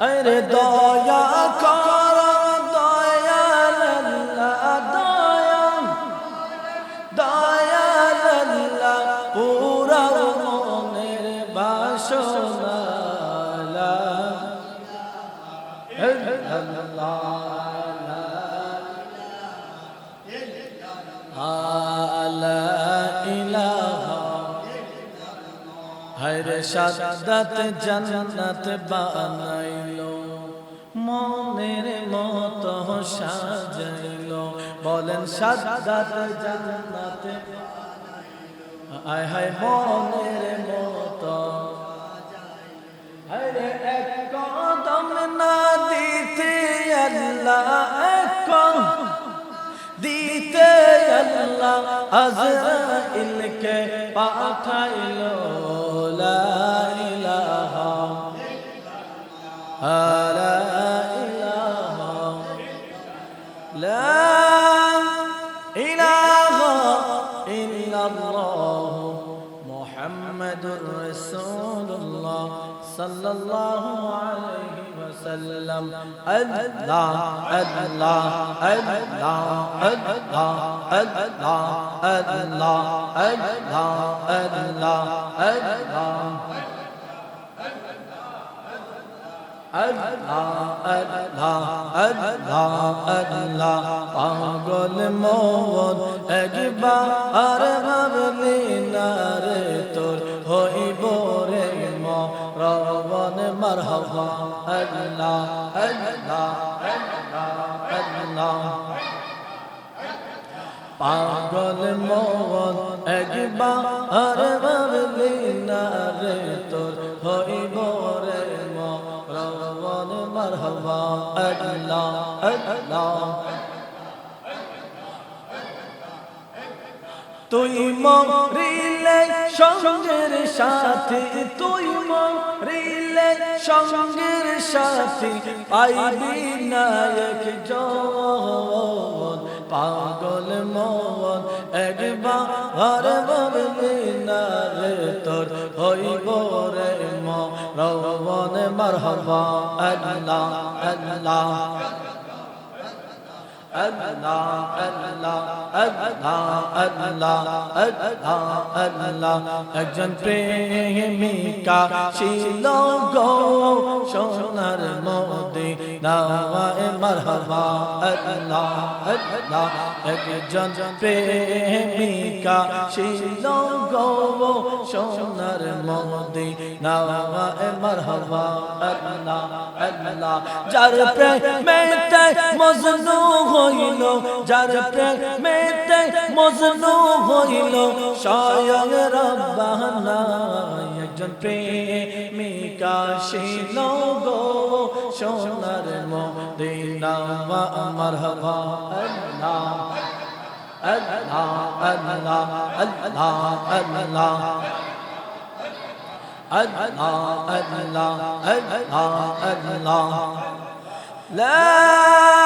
আরে দয়া কর দয়াল আল্লাহ দয়া দয়াল আল্লাহ পুরা মনের বাসনা লা সাদাত জান্নাত বানাইলো মনের মত সাজাইলো। বলেন সাদাত জান্নাত আয় হায় মনের মতো আল্লাহ আজরাইলকে পাঠাইলো লা ইলাহা লা ইলাহা লা ইলাহা মুহাম্মাদুর রাসূলুল্লাহ সাল্লাল্লাহু আলাইহি وسلم الله الله الله الله الله الله الله الله পাগল মোহন একবার ভাবলি না রে আল্লাহ আল্লাহ আল্লাহ আল্লাহ পাগল মন একবার ভাবলি না রে তোর হইব রে মরবন মারহাবা আল্লাহ আল্লাহ তুই মরিলে সঙ্গের সাথে, তুই মরিলে সঙ্গের সাথে পাইবি নায়ক জন পাগল মন, একবার ভাবলি না তোর হইব রে মরবন মারহাবা, আল্লাহ আল্লাহ। اللہ اللہ اللہ اللہ اللہ اللہ একজন প্রেমিকা ছিল গো সোনার মন নাওয়ায় মারহাবা আল্লাহ আল্লাহ একজন প্রেমিকা ছিল গো সোনার মোদি নাওয়ায় মারহাবা আল্লাহ আল্লাহ যার প্রেমেতে মজনু হইল যার প্রেমেতে মজনু হইল স্বয়ং রব্বানা একজন প্রেমিকা ছিল গো সোনার মদিনা মারহাবা আল্লাহ আল্লাহ আল্লাহ আল্লাহ আল্লাহ Allah, Allah, Allah, Allah.